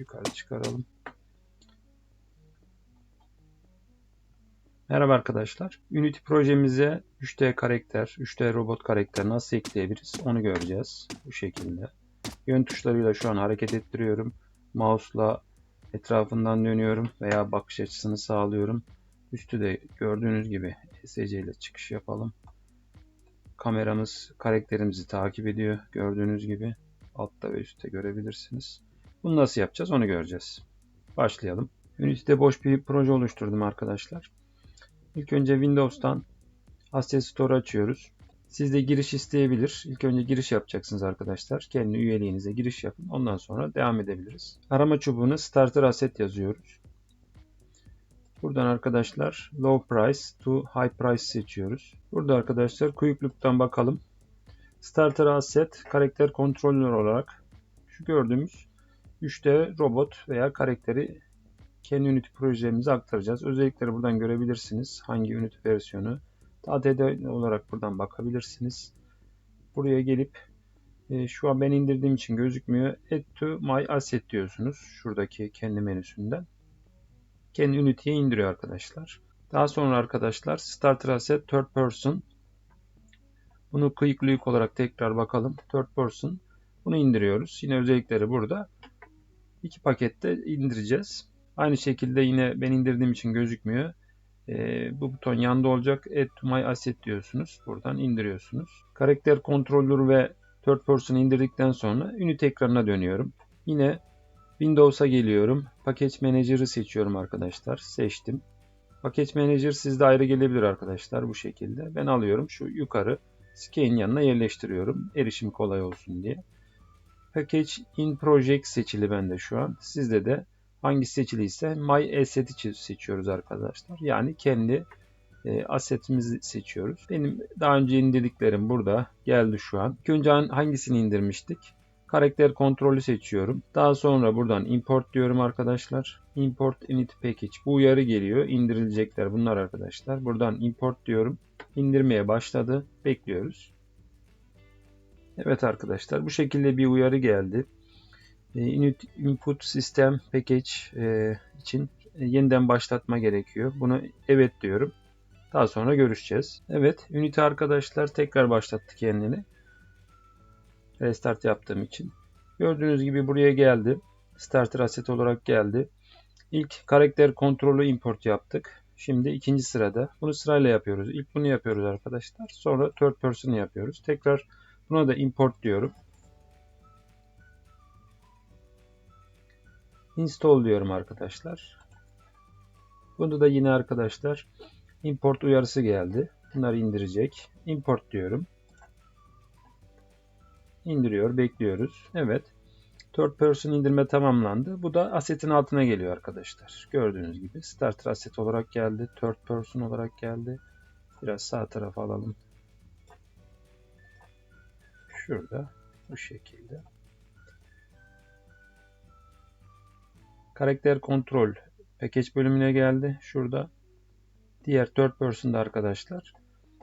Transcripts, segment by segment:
yukarı çıkaralım. Merhaba arkadaşlar. Unity projemize 3D karakter, 3D robot karakter nasıl ekleyebiliriz onu göreceğiz. Bu şekilde. Yön tuşlarıyla şu an hareket ettiriyorum. Mouse'la etrafından dönüyorum veya bakış açısını sağlıyorum. Üstü de gördüğünüz gibi ESC ile çıkış yapalım. Kameramız karakterimizi takip ediyor. Gördüğünüz gibi altta ve üstte görebilirsiniz. Bunu nasıl yapacağız onu göreceğiz. Başlayalım. Unity'de boş bir proje oluşturdum arkadaşlar. İlk önce Windows'tan Asset Store açıyoruz. Siz de giriş isteyebilir. İlk önce giriş yapacaksınız arkadaşlar. Kendi üyeliğinize giriş yapın. Ondan sonra devam edebiliriz. Arama çubuğuna Starter Asset yazıyoruz. Buradan arkadaşlar Low Price to High Price seçiyoruz. Burada arkadaşlar Quick bakalım. Starter Asset karakter kontrolör olarak şu gördüğümüz 3D robot veya karakteri kendi Unity projemize aktaracağız. Özellikleri buradan görebilirsiniz. Hangi Unity versiyonu. ADD olarak buradan bakabilirsiniz. Buraya gelip e, şu an ben indirdiğim için gözükmüyor. Add to my asset diyorsunuz. Şuradaki kendi menüsünden. Kendi Unity'ye indiriyor arkadaşlar. Daha sonra arkadaşlar Starter Asset Third Person. Bunu Quick Look olarak tekrar bakalım. Third Person. Bunu indiriyoruz. Yine özellikleri burada. İki pakette indireceğiz. Aynı şekilde yine ben indirdiğim için gözükmüyor. E, bu buton yanda olacak. Add to my asset diyorsunuz. Buradan indiriyorsunuz. Karakter kontrolör ve third person indirdikten sonra Unity ekranına dönüyorum. Yine Windows'a geliyorum. Package Manager'ı seçiyorum arkadaşlar. Seçtim. Package Manager sizde ayrı gelebilir arkadaşlar bu şekilde. Ben alıyorum şu yukarı Scan yanına yerleştiriyorum. Erişim kolay olsun diye. Package in Project seçili bende şu an. Sizde de hangi seçiliyse My Asset'i seçiyoruz arkadaşlar. Yani kendi e, assetimizi seçiyoruz. Benim daha önce indirdiklerim burada geldi şu an. İlk önce hangisini indirmiştik? Karakter kontrolü seçiyorum. Daha sonra buradan import diyorum arkadaşlar. Import init package. Bu uyarı geliyor. İndirilecekler bunlar arkadaşlar. Buradan import diyorum. İndirmeye başladı. Bekliyoruz. Evet arkadaşlar bu şekilde bir uyarı geldi. Input System Package e, için yeniden başlatma gerekiyor. Bunu evet diyorum. Daha sonra görüşeceğiz. Evet Unity arkadaşlar tekrar başlattı kendini. Restart yaptığım için. Gördüğünüz gibi buraya geldi. Starter asset olarak geldi. İlk karakter kontrolü import yaptık. Şimdi ikinci sırada. Bunu sırayla yapıyoruz. İlk bunu yapıyoruz arkadaşlar. Sonra third person yapıyoruz. Tekrar buna da import diyorum. Install diyorum arkadaşlar. Bunda da yine arkadaşlar import uyarısı geldi. Bunları indirecek. Import diyorum. İndiriyor. Bekliyoruz. Evet. Third person indirme tamamlandı. Bu da assetin altına geliyor arkadaşlar. Gördüğünüz gibi starter asset olarak geldi. Third person olarak geldi. Biraz sağ tarafa alalım. Şurada. Bu şekilde. Karakter kontrol package bölümüne geldi. Şurada. Diğer third person'da arkadaşlar.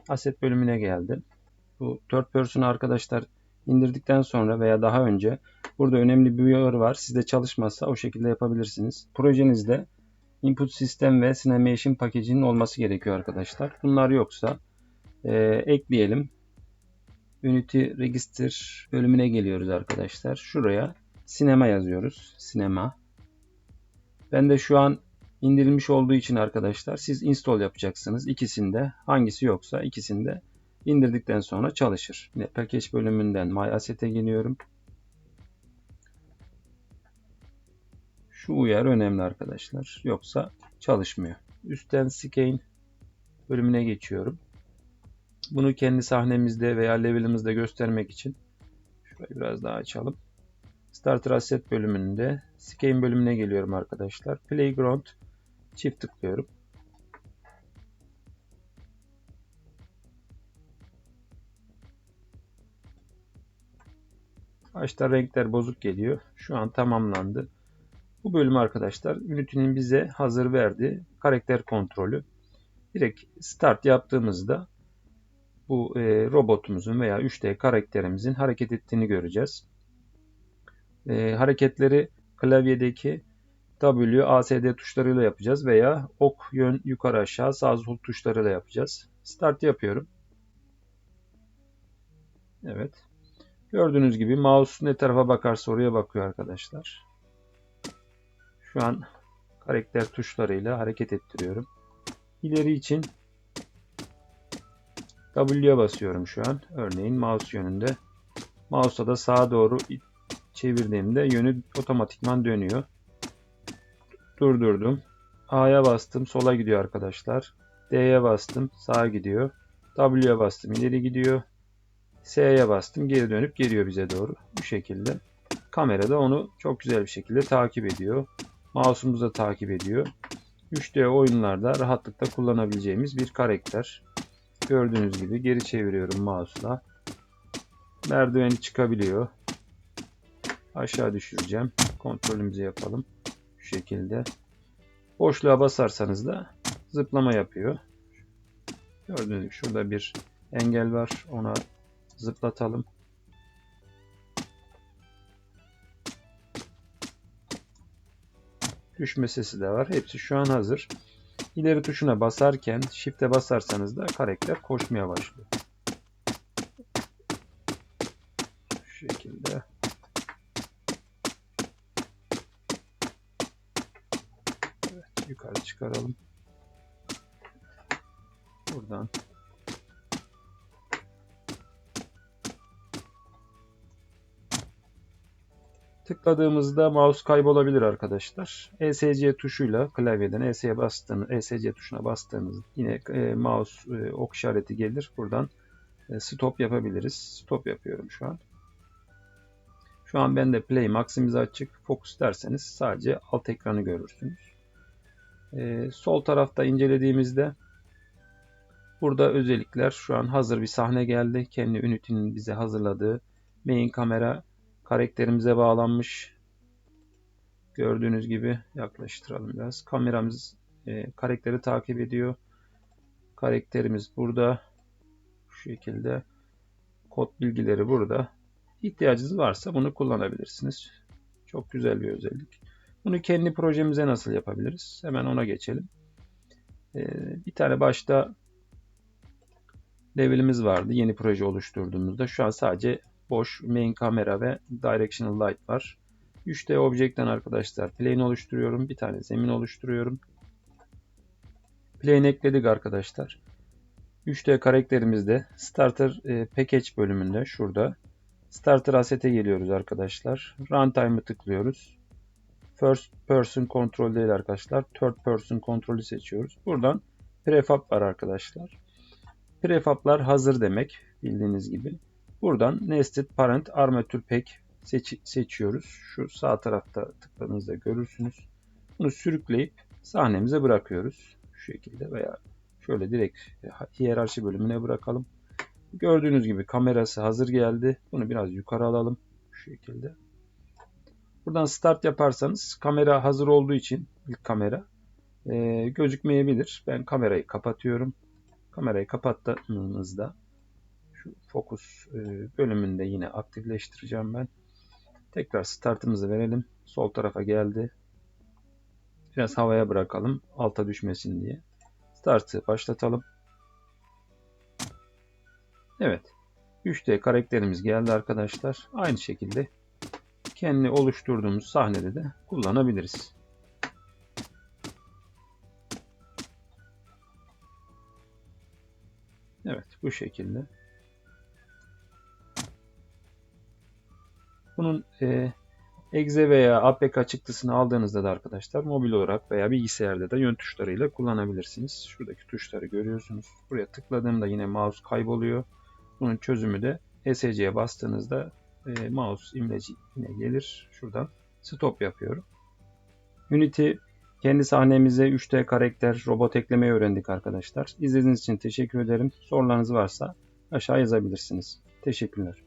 Asset bölümüne geldi. Bu third person arkadaşlar indirdikten sonra veya daha önce burada önemli bir uyarı var. Sizde çalışmazsa o şekilde yapabilirsiniz. Projenizde input sistem ve cinemation paketinin olması gerekiyor arkadaşlar. Bunlar yoksa e, ekleyelim. Unity Register bölümüne geliyoruz arkadaşlar. Şuraya sinema yazıyoruz. Sinema. Ben de şu an indirilmiş olduğu için arkadaşlar siz install yapacaksınız. İkisinde hangisi yoksa ikisinde indirdikten sonra çalışır. Yine package bölümünden My Asset'e geliyorum. Şu uyarı önemli arkadaşlar. Yoksa çalışmıyor. Üstten scan bölümüne geçiyorum. Bunu kendi sahnemizde veya level'ımızda göstermek için şurayı biraz daha açalım. Starter Asset bölümünde Scan bölümüne geliyorum arkadaşlar. Playground çift tıklıyorum. Başta renkler bozuk geliyor. Şu an tamamlandı. Bu bölüm arkadaşlar Unity'nin bize hazır verdiği karakter kontrolü. Direkt start yaptığımızda bu e, robotumuzun veya 3D karakterimizin hareket ettiğini göreceğiz. E, hareketleri klavyedeki W, ASD tuşlarıyla yapacağız veya ok yön yukarı aşağı sağ sol tuşlarıyla yapacağız. Start yapıyorum. Evet. Gördüğünüz gibi mouse ne tarafa bakarsa oraya bakıyor arkadaşlar. Şu an karakter tuşlarıyla hareket ettiriyorum. İleri için W'ye basıyorum şu an. Örneğin mouse yönünde. Mouse'a da sağa doğru çevirdiğimde yönü otomatikman dönüyor. Durdurdum. A'ya bastım. Sola gidiyor arkadaşlar. D'ye bastım. Sağa gidiyor. W'ye bastım. ileri gidiyor. S'ye bastım. Geri dönüp geliyor bize doğru. Bu şekilde. Kamera da onu çok güzel bir şekilde takip ediyor. Mouse'umuz da takip ediyor. 3D oyunlarda rahatlıkla kullanabileceğimiz bir karakter. Gördüğünüz gibi geri çeviriyorum mouse'la. Merdiveni çıkabiliyor. Aşağı düşüreceğim. Kontrolümüzü yapalım. Şu şekilde. Boşluğa basarsanız da zıplama yapıyor. Gördüğünüz gibi şurada bir engel var. Ona zıplatalım. Düşme sesi de var. Hepsi şu an hazır. İleri tuşuna basarken shift'e basarsanız da karakter koşmaya başlıyor. Şu şekilde. Evet, yukarı çıkaralım. Buradan Tıkladığımızda mouse kaybolabilir arkadaşlar. ESC tuşuyla klavyeden ESC'ye bastığınız, ESC tuşuna bastığınız yine e, mouse e, ok işareti gelir. Buradan e, stop yapabiliriz. Stop yapıyorum şu an. Şu an bende play maximize açık. Focus derseniz sadece alt ekranı görürsünüz. E, sol tarafta incelediğimizde burada özellikler şu an hazır bir sahne geldi. Kendi Unity'nin bize hazırladığı main kamera karakterimize bağlanmış. Gördüğünüz gibi yaklaştıralım biraz. Kameramız e, karakteri takip ediyor. Karakterimiz burada. Şu şekilde. Kod bilgileri burada. İhtiyacınız varsa bunu kullanabilirsiniz. Çok güzel bir özellik. Bunu kendi projemize nasıl yapabiliriz? Hemen ona geçelim. E, bir tane başta levelimiz vardı. Yeni proje oluşturduğumuzda. Şu an sadece boş main kamera ve directional light var. 3D objekten arkadaşlar plane oluşturuyorum. Bir tane zemin oluşturuyorum. Plane ekledik arkadaşlar. 3D karakterimizde starter e, package bölümünde şurada starter asset'e geliyoruz arkadaşlar. Runtime'ı tıklıyoruz. First person kontrol değil arkadaşlar. Third person kontrolü seçiyoruz. Buradan prefab var arkadaşlar. Prefablar hazır demek bildiğiniz gibi. Buradan Nested Parent Armature Pack seç seçiyoruz. Şu sağ tarafta tıkladığınızda görürsünüz. Bunu sürükleyip sahnemize bırakıyoruz. Şu şekilde veya şöyle direkt hiyerarşi bölümüne bırakalım. Gördüğünüz gibi kamerası hazır geldi. Bunu biraz yukarı alalım. Şu şekilde. Buradan start yaparsanız kamera hazır olduğu için ilk kamera e, gözükmeyebilir. Ben kamerayı kapatıyorum. Kamerayı kapattığınızda şu fokus e, bölümünde yine aktifleştireceğim ben. Tekrar startımızı verelim. Sol tarafa geldi. Biraz havaya bırakalım. Alta düşmesin diye. Startı başlatalım. Evet. 3D karakterimiz geldi arkadaşlar. Aynı şekilde kendi oluşturduğumuz sahnede de kullanabiliriz. Evet bu şekilde. Bunun e, exe veya APK çıktısını aldığınızda da arkadaşlar mobil olarak veya bilgisayarda da yön tuşlarıyla kullanabilirsiniz. Şuradaki tuşları görüyorsunuz. Buraya tıkladığımda yine mouse kayboluyor. Bunun çözümü de ESC'ye bastığınızda e, mouse imleci yine gelir. Şuradan stop yapıyorum. Unity kendi sahnemize 3D karakter robot eklemeyi öğrendik arkadaşlar. İzlediğiniz için teşekkür ederim. Sorularınız varsa aşağı yazabilirsiniz. Teşekkürler.